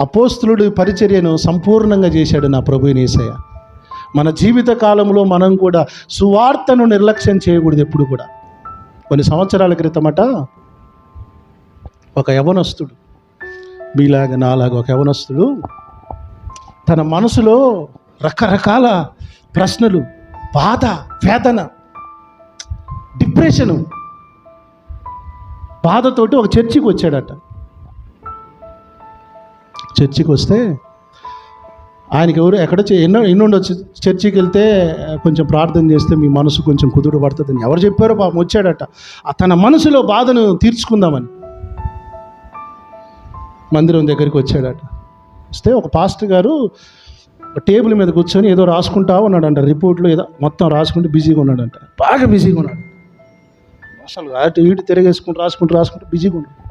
అపోస్తులుడి పరిచర్యను సంపూర్ణంగా చేశాడు నా ప్రభు నేసయ్య మన జీవిత కాలంలో మనం కూడా సువార్తను నిర్లక్ష్యం చేయకూడదు ఎప్పుడు కూడా. కొన్ని సంవత్సరాల క్రితమట ఒక యవనస్తుడు మీలాగా నాలాగా ఒక యవనస్తుడు తన మనసులో రకరకాల ప్రశ్నలు బాధ వేదన డిప్రెషను బాధతోటి ఒక చర్చికి వచ్చాడట. చర్చికి వస్తే ఆయనకి ఎవరు ఎక్కడ చే- ఎన్నో ఎన్నుండొచ్చు. చర్చికి వెళ్తే కొంచెం ప్రార్థన చేస్తే మీ మనసు కొంచెం కుదురు పడుతుందని ఎవరు చెప్పారో పాపం వచ్చాడట. తన మనసులో బాధను తీర్చుకుందామని మందిరం దగ్గరికి వచ్చాడట. వస్తే ఒక పాస్టర్ గారు టేబుల్ మీద కూర్చొని ఏదో రాసుకుంటా ఉన్నాడంట. రిపోర్ట్లో ఏదో మొత్తం రాసుకుంటూ బిజీగా ఉన్నాడంట. బాగా బిజీగా ఉన్నాడు. అసలు అటు ఇటు తిరగేసుకుంటూ రాసుకుంటూ రాసుకుంటూ బిజీగా ఉన్నాడు.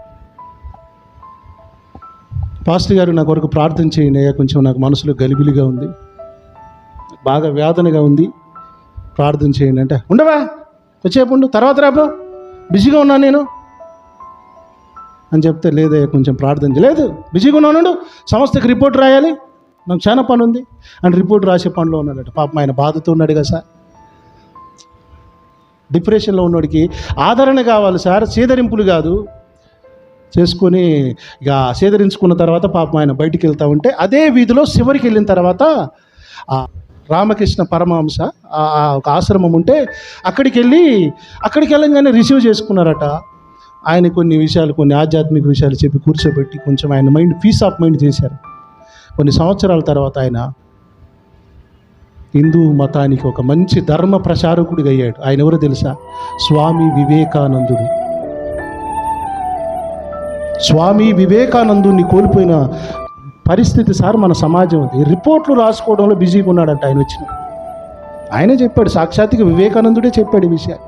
పాస్టర్ గారు నా కొరకు ప్రార్థన చేయండి అయ్యా కొంచెం నాకు మనసులో గలిబిలిగా ఉంది. బాగా వేదనగా ఉంది. ప్రార్థన చేయండి అంటే ఉండవా? వచ్చేపు ఉండు తర్వాత రాబో బిజీగా ఉన్నాను నేను. అని చెప్తే లేదయ్యా కొంచెం ప్రార్థన లేదు బిజీగా ఉన్నాను సంస్థకి రిపోర్ట్ రాయాలి. నాకు చాలా పని ఉంది. అని రిపోర్ట్ రాసే పనిలో ఉన్నాడట. పాపం ఆయన బాధతో ఉన్నాడు కదా సార్. డిప్రెషన్లో ఉన్నోడికి ఆదరణ కావాలి సార్ సీదరింపులు కాదు. చేసుకొని ఇక సేదరించుకున్న తర్వాత పాపం ఆయన బయటికి వెళ్తా ఉంటే అదే వీధిలో చివరికి వెళ్ళిన తర్వాత రామకృష్ణ పరమహంస ఆ ఒక ఆశ్రమం ఉంటే అక్కడికి వెళ్ళి అక్కడికి వెళ్ళంగానే రిసీవ్ చేసుకున్నారట. ఆయన కొన్ని విషయాలు కొన్ని ఆధ్యాత్మిక విషయాలు చెప్పి కూర్చోబెట్టి కొంచెం ఆయన మైండ్ పీస్ ఆఫ్ మైండ్ చేశారు. కొన్ని సంవత్సరాల తర్వాత ఆయన హిందూ మతానికి ఒక మంచి ధర్మ ప్రచారకుడిగా అయ్యాడు. ఆయన ఎవరో తెలుసా? స్వామి వివేకానందుడు. స్వామి వివేకానందుని కోల్పోయిన పరిస్థితి సార్ మన సమాజం అది. రిపోర్ట్లు రాసుకోవడంలో బిజీగా ఉన్నాడంట ఆయన వచ్చిన. ఆయనే చెప్పాడు సాక్షాత్తుగా వివేకానందుడే చెప్పాడు ఈ విషయాన్ని.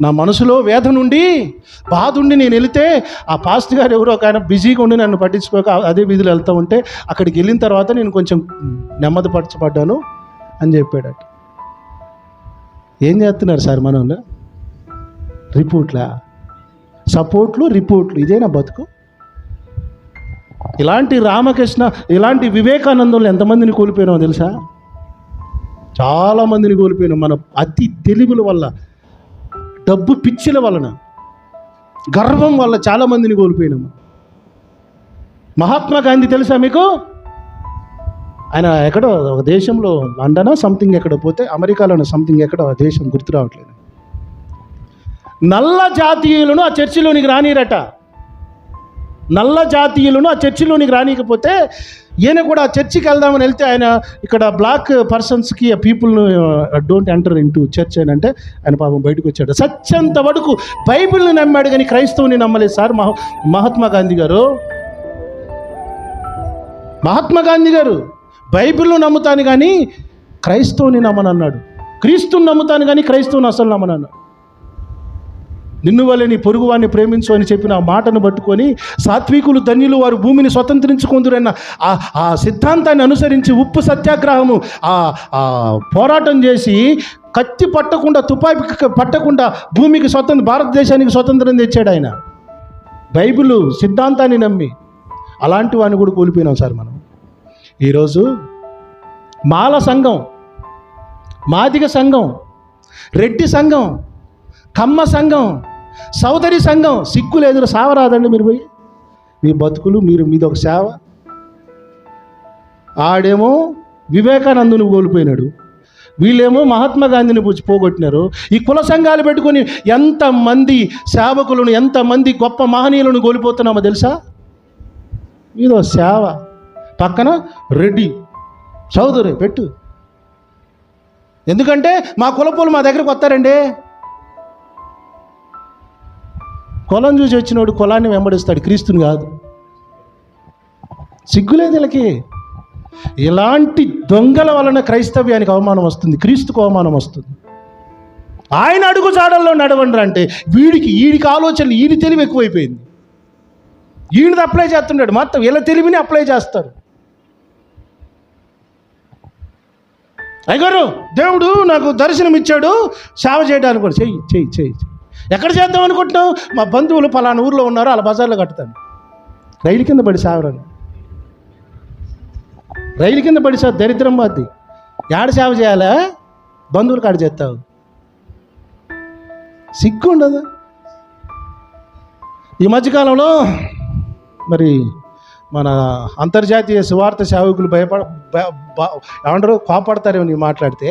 నా మనసులో వేద నుండి బాధ ఉండి నేను వెళితే ఆ పాస్ట్ గారు ఎవరో ఒక ఆయన బిజీగా ఉండి నన్ను పట్టించుకోక అదే వీధిలో వెళ్తూ ఉంటే అక్కడికి వెళ్ళిన తర్వాత నేను కొంచెం నెమ్మది పరచబడ్డాను అని చెప్పాడట. ఏం చేస్తున్నారు సార్ మనం రిపోర్ట్లా? సపోర్ట్లు రిపోర్ట్లు ఇదేనా బతుకు? ఇలాంటి రామకృష్ణ ఇలాంటి వివేకానందంలో ఎంతమందిని కోల్పోయినామో తెలుసా? చాలామందిని కోల్పోయినాం మన అతి తెలివుల వల్ల డబ్బు పిచ్చిల వలన గర్వం వల్ల చాలామందిని కోల్పోయినాము మహాత్మా గాంధీ తెలుసా మీకు? ఆయన ఎక్కడో ఒక దేశంలో లండనా సంథింగ్ ఎక్కడో పోతే అమెరికాలోనో సంథింగ్ ఎక్కడో దేశం గుర్తు రావట్లేదు. నల్ల జాతీయులను ఆ చర్చిలోనికి రానిరట. నల్ల జాతీయులను ఆ చర్చిలోనికి రానికపోతే ఈయన కూడా ఆ చర్చికి వెళ్దామని వెళ్తే ఆయన ఇక్కడ బ్లాక్ పర్సన్స్కి ఆ పీపుల్ను don't enter into church అని అంటే ఆయన పాపం బయటకు వచ్చాడు. సత్యంత వరకు బైబిల్ని నమ్మాడు కానీ క్రైస్తవుని నమ్మలేదు సార్. మహా మహాత్మా గాంధీ గారు. మహాత్మా గాంధీ గారు బైబిల్ను నమ్ముతాను కానీ క్రైస్తవుని నమ్మనన్నాడు. క్రీస్తుని నమ్ముతాను కానీ క్రైస్తవుని అసలు నమ్మనన్నాడు. నిన్ను వల్లే నీ పొరుగువాన్ని ప్రేమించు అని చెప్పిన ఆ మాటను పట్టుకొని సాత్వికులు ధన్యులు వారు భూమిని స్వతంత్రించుకుందురన్న ఆ ఆ సిద్ధాంతాన్ని అనుసరించి ఉప్పు సత్యాగ్రహము ఆ ఆ పోరాటం చేసి కత్తి పట్టకుండా తుపాకి పట్టకుండా భూమికి స్వతంత్ర భారతదేశానికి స్వతంత్రం తెచ్చాడు ఆయన. బైబిల్ సిద్ధాంతాన్ని నమ్మి అలాంటి వాడిని కూడా కోల్పోయినాం సార్ మనం. ఈరోజు మాల సంఘం మాదిగ సంఘం రెడ్డి సంఘం కమ్మ సంఘం సౌదరి సంఘం సిగ్గు లేదు సావరాదండి మీరు పోయి. మీ బతుకులు మీరు మీద ఒక సేవ. ఆడేమో వివేకానందుని కోల్పోయినాడు. వీళ్ళేమో మహాత్మా గాంధీని పూచి పోగొట్టినారు. ఈ కుల సంఘాలు పెట్టుకొని ఎంతమంది సేవకులను ఎంతమంది గొప్ప మహనీయులను కోల్పోతున్నామో తెలుసా? ఇదో సేవ. పక్కన రెడ్డి. చౌదరి పెట్టు. ఎందుకంటే మా కులపోలు మా దగ్గరకు వస్తారండి. కులం చూసి వచ్చినోడు కులాన్ని వెంబడిస్తాడు. క్రీస్తుని కాదు. సిగ్గులేదు వీళ్ళకి. ఇలాంటి దొంగల వలన క్రైస్తవ్యానికి అవమానం వస్తుంది. క్రీస్తుకు అవమానం వస్తుంది. ఆయన అడుగు జాడల్లో నడవండి అంటే వీడికి వీడికి ఆలోచనలు ఈయన తెలివి ఎక్కువైపోయింది. ఈయనది అప్లై చేస్తున్నాడు మొత్తం వీళ్ళ తెలివిని అప్లై చేస్తారు అయ్యగారు దేవుడు నాకు దర్శనం ఇచ్చాడు సేవ చేయడానికి కూడా చెయ్యి చెయ్యి చెయ్యి చెయ్యి. ఎక్కడ చేద్దాం అనుకుంటున్నావు? మా బంధువులు పలానా ఊర్లో ఉన్నారు అలా బజార్లో కడతాను రైలు కింద పడి సేవరాను రైలు కింద పడి సార్ దరిద్రం పోద్ది ఏడ సేవ చేయాలా? బంధువులు కాడ చేస్తావు? సిగ్గు ఉండదు ఈ మధ్యకాలంలో మరి మన అంతర్జాతీయ సువార్త సేవకులు భయపడ ఏమంటారు? కోపడతారేమో నీ మాట్లాడితే.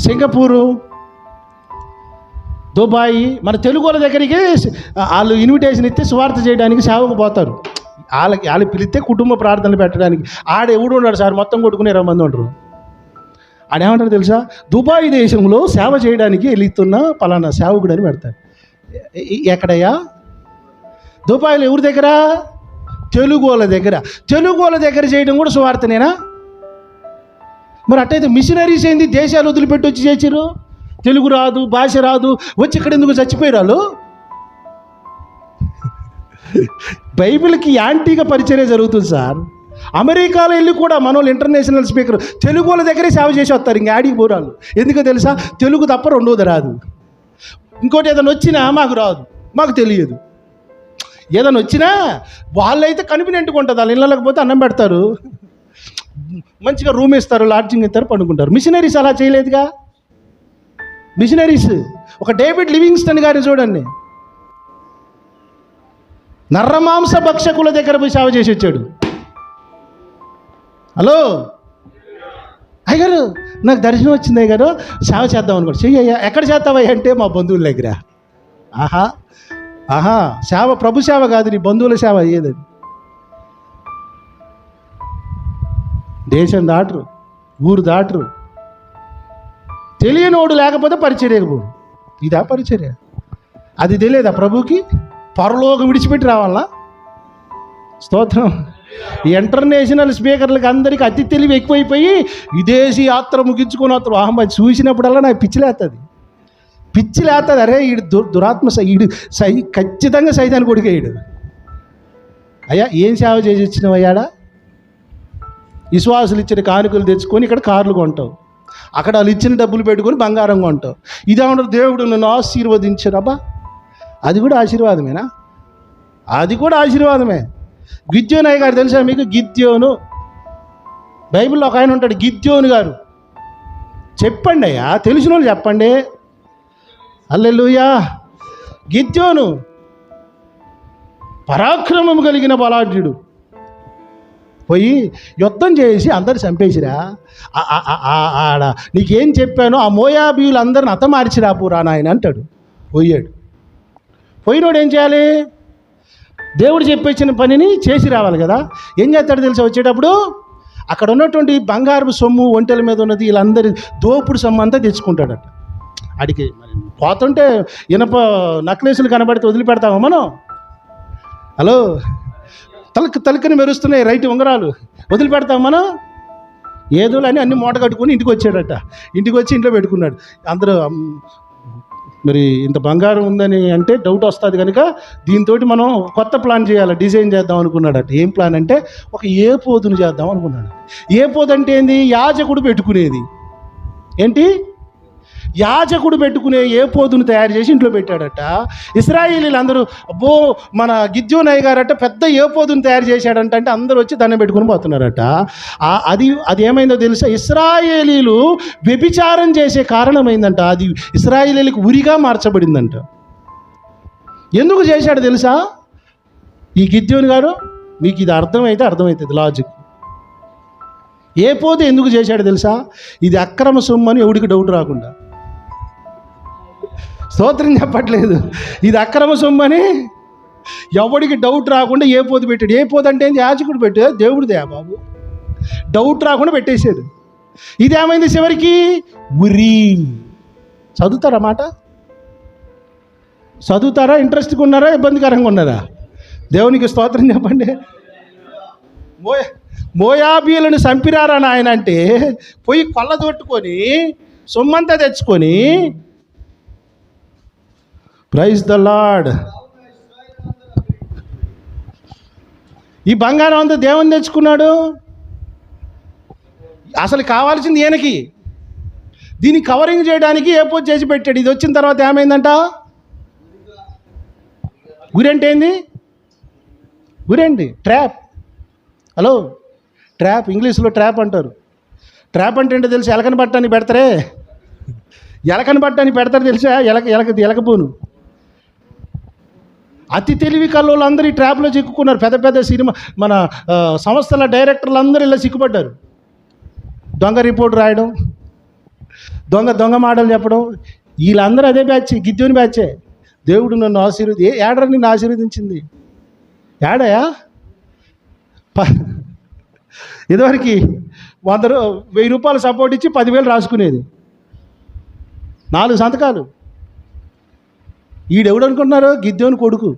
సింగపూరు దుబాయ్ మన తెలుగు వాళ్ళ దగ్గరికి వాళ్ళు ఇన్విటేషన్ ఇస్తే స్వార్థ చేయడానికి సేవకు పోతారు. వాళ్ళకి వాళ్ళు పిలిస్తే కుటుంబ ప్రార్థనలు పెట్టడానికి. ఆడ ఎవడు ఉన్నాడు సార్ మొత్తం కొట్టుకుని ఇరవై మంది ఉండరు. ఆడేమంటారు తెలుసా? దుబాయ్ దేశంలో సేవ చేయడానికి వెళుతున్న పలానా సేవకుడు అని పెడతారు ఎక్కడయ్యా? దుబాయ్లో ఎవరి దగ్గర? తెలుగు వాళ్ళ దగ్గర. తెలుగు వాళ్ళ దగ్గర చేయడం కూడా సువార్తనేనా? మరి అట్టయితే మిషనరీస్ ఏంది? దేశాలు వదిలిపెట్టి వచ్చి చేసిరు తెలుగు రాదు భాష రాదు వచ్చి ఇక్కడ ఎందుకు చచ్చిపోయారు వాళ్ళు? బైబిల్కి యాంటీగా పరిచర్య జరుగుతుంది సార్. అమెరికాలో వెళ్ళి కూడా మన వాళ్ళు ఇంటర్నేషనల్ స్పీకర్ తెలుగు వాళ్ళ దగ్గరే సేవ చేసి వస్తారు ఇంక యాడికి పోరాలు ఎందుకో తెలుసా? తెలుగు తప్ప రెండోది రాదు. ఇంకోటి ఏదైనా వచ్చినా మాకు రాదు మాకు తెలియదు. ఏదైనా వచ్చినా వాళ్ళైతే కన్వీనియంట్గా ఉంటుంది వాళ్ళ ఇళ్ళకి పోతే అన్నం పెడతారు. మంచిగా రూమ్ ఇస్తారు లాడ్జింగ్ ఇస్తారు పండుకుంటారు. మిషనరీస్ అలా చేయలేదుగా? మిషనరీస్. ఒక డేవిడ్ లివింగ్స్టన్ గారిని చూడండి. నర్రమాంస భక్షకుల దగ్గర పోయి సేవ చేసి వచ్చాడు. హలో? అయ్యగారు నాకు దర్శనం వచ్చింది అయ్యగారు. సేవ చేద్దాం అనుకోండి. చెయ్యి అయ్యా ఎక్కడ చేస్తావయ్యా అంటే మా బంధువుల దగ్గర. ఆహా ఆహా సేవ ప్రభు సేవ కాదు నీ బంధువుల సేవ అయ్యేది దేశం దాటరు ఊరు దాటరు. తెలియనోడు లేకపోతే పరిచర్యకు ఇదా పరిచర్య. అది తెలియదా ప్రభుకి? పరలోకం విడిచిపెట్టి రావాలా? స్తోత్రం. ఈ ఇంటర్నేషనల్ స్పీకర్లకు అందరికీ అతి తెలివి ఎక్కువైపోయి విదేశీ యాత్ర ముగించుకుని అతను అహ్మద్ చూసినప్పుడల్లా నాకు పిచ్చిలేస్తుంది పిచ్చిలేస్తుంది అరే ఈడు దు దురాత్మ ఈడు సై ఖచ్చితంగా సైతాన్ని కొడుకేయడు అయ్యా ఏం సేవ చేసి వచ్చినవయ్యాడా విశ్వాసులు ఇచ్చిన కానుకలు తెచ్చుకొని ఇక్కడ కార్లు కొంటావు. అక్కడ వాళ్ళు ఇచ్చిన డబ్బులు పెట్టుకొని బంగారం కొంటావు. ఇదేమన్నా దేవుడు నన్ను ఆశీర్వదించారబ్బా అది కూడా ఆశీర్వాదమేనా? అది కూడా ఆశీర్వాదమే. గిద్యోనయ్య గారు తెలుసా మీకు? గిద్యోను. బైబిల్లో ఒక ఆయన ఉంటాడు గిద్యోను గారు. చెప్పండి అయ్యా తెలిసిన వాళ్ళు చెప్పండి. అల్లెలుయా గిద్యోను. పరాక్రమం కలిగిన బలాఢ్యుడు. పోయి యుద్ధం చేసి అందరు చంపేసిరా? ఆడ నీకేం చెప్పానో ఆ మోయాబీయులు అందరిని అతమార్చిరా పూరా నాయన అంటాడు. పోయాడు. పోయినోడు ఏం చేయాలి? దేవుడు చెప్పేసిన పనిని చేసి రావాలి కదా. ఏం చేస్తాడు తెలిసి వచ్చేటప్పుడు? అక్కడ ఉన్నటువంటి బంగారు సొమ్ము ఒంటెల మీద ఉన్నది వీళ్ళందరి దోపుడు సొమ్ము అంతా తెచ్చుకుంటాడట. అడిగి మరి పోతుంటే ఇనప నక్లెస్లు కనబడితే వదిలిపెడతామా మనం? హలో? తలక తలకని మెరుస్తున్నాయి రైట్ ఉంగరాలు. వదిలిపెడతాం మనం. ఏదో అని అన్ని మూట కట్టుకొని ఇంటికి వచ్చాడట. ఇంటికి వచ్చి ఇంట్లో పెట్టుకున్నాడు. అందరూ మరి ఇంత బంగారం ఉందని అంటే డౌట్ వస్తుంది కనుక దీంతో మనం కొత్త ప్లాన్ చేయాలి. డిజైన్ చేద్దాం అనుకున్నాడట. ఏం ప్లాన్ అంటే ఒక ఏ పోదును చేద్దాం అనుకున్నాడు. ఏ పోదు అంటే ఏంది? యాజకుడు పెట్టుకునేది. ఏంటి? యాజకుడు పెట్టుకునే ఏ పోతును తయారు చేసి ఇంట్లో పెట్టాడట? ఇస్రాయేలీలు అందరూ అబ్బో మన గిద్యోనయ్య గారట పెద్ద ఏ పోతును తయారు చేశాడంట? అంటే అందరూ వచ్చి దాన్ని పెట్టుకుని పోతున్నారట. అది అది ఏమైందో తెలుసా? ఇస్రాయేలీలు వ్యభిచారం చేసే కారణమైందంట. అది ఇస్రాయేలీలకు ఉరిగా మార్చబడిందంట. ఎందుకు చేశాడు తెలుసా? ఈ గిద్యోని గారు మీకు ఇది అర్థమైతే అర్థమవుతుంది లాజిక్. ఏ పోతే ఎందుకు చేశాడు తెలుసా? ఇది అక్రమ సొమ్ము అని ఎవడికి డౌట్ రాకుండా. స్తోత్రం చెప్పట్లేదు. ఇది అక్రమ సొమ్ము అని ఎవడికి డౌట్ రాకుండా ఏ పోతు పెట్టాడు? ఏ పోదు అంటే యాచకుడు యాజకుడు పెట్టాడు. దేవుడిదే బాబు? డౌట్ రాకుండా పెట్టేశాడు. ఇది ఏమైంది చివరికి? ఉరి. చదువుతారా మాట? చదువుతారా? ఇంట్రెస్ట్గా ఉన్నారా? ఇబ్బందికరంగా ఉన్నారా? దేవునికి స్తోత్రం చెప్పండి. మోయ మోయాబీలను చంపిరారా నాయన అంటే పోయి కొల్ల తొట్టుకొని సొమ్మంతా తెచ్చుకొని ప్రైజ్ ద లాడ్ ఈ బంగారం అంతా దేవుని తెచ్చుకున్నాడు. అసలు కావాల్సింది ఈయనకి. దీన్ని కవరింగ్ చేయడానికి ఏ పూజ చేసి పెట్టాడు? ఇది వచ్చిన తర్వాత ఏమైందంట? గురంటే ఏంది గురేంటి? ట్రాప్. హలో? ట్రాప్ ఇంగ్లీష్లో ట్రాప్ అంటారు. ట్రాప్ అంటే ఏంటో తెలుసు? ఎలకని పట్టడానికి పెడతారే. ఎలకని పట్టడానికి పెడతారు తెలుసా? ఎలక ఎలక ఎలకపోను అతి తెలివి కళ్ళు అందరూ ఈ ట్రాప్లో చిక్కుకున్నారు. పెద్ద పెద్ద సినిమా మన సంస్థల డైరెక్టర్లు అందరూ ఇలా సిక్కుపడ్డారు దొంగ రిపోర్ట్ రాయడం దొంగ దొంగ మాటలు చెప్పడం వీళ్ళందరూ అదే బ్యాచ్ గిద్యోని బ్యాచే. దేవుడు నన్ను ఆశీర్వది ఏ ఏడర నిన్ను ఆశీర్వదించింది? ఏడయా ప ఇదివరకు వంద రూ- వెయ్యి రూపాయలు సపోర్ట్ ఇచ్చి పదివేలు రాసుకునేది. నాలుగు సంతకాలు. ఈడెవడు అనుకుంటున్నారు గిద్దెవని కొడుకు.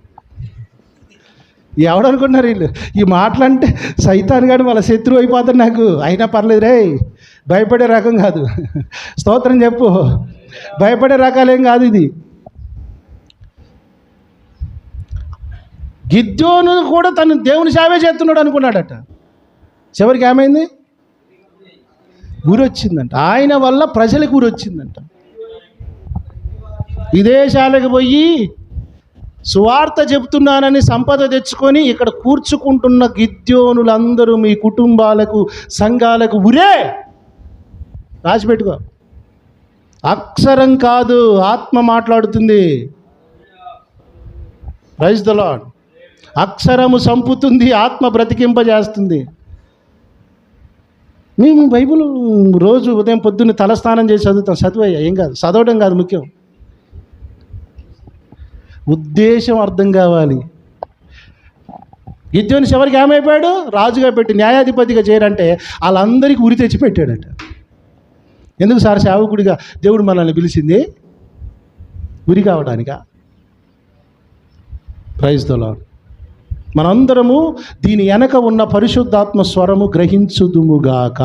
ఎవడు అనుకుంటున్నారు వీళ్ళు? ఈ మాటలంటే సైతాన్ గారు వాళ్ళ శత్రువు అయిపోతారు నాకు. అయినా పర్లేదు రే భయపడే రకం కాదు. స్తోత్రం చెప్పు. భయపడే రకాలేం కాదు ఇది. గిద్దోను కూడా తను దేవుని సేవే చేస్తున్నాడు అనుకున్నాడట. చివరికి ఏమైంది? ఊరొచ్చిందంట ఆయన వల్ల ప్రజలకు ఊరొచ్చిందంట వచ్చిందంట విదేశాలకు పోయి సువార్త చెబుతున్నానని సంపద తెచ్చుకొని ఇక్కడ కూర్చుకుంటున్న గిద్యోనులందరూ మీ కుటుంబాలకు సంఘాలకు ఉరే! రాసిపెట్టుకో అక్షరం కాదు ఆత్మ మాట్లాడుతుంది. రైస్ ద లాడ్ అక్షరము సంపుతుంది ఆత్మ బ్రతికింపజేస్తుంది. మేము బైబిల్ రోజు ఉదయం పొద్దున్న తలస్నానం చేసి చదువుతాం. చదువయ్యా ఏం కాదు చదవడం కాదు ముఖ్యం. ఉద్దేశం అర్థం కావాలి. గిద్యోని చివరికి ఏమైపోయాడు? రాజుగా పెట్టి న్యాయాధిపతిగా చేయరంటే వాళ్ళందరికీ ఉరి తెచ్చి పెట్టాడట. ఎందుకు సార్? సేవకుడిగా దేవుడు మనల్ని పిలిచింది ఉరి కావడానిక? ప్రైజ్ దొలా మనందరము దీని వెనక ఉన్న పరిశుద్ధాత్మ స్వరము గ్రహించుదుముగాక.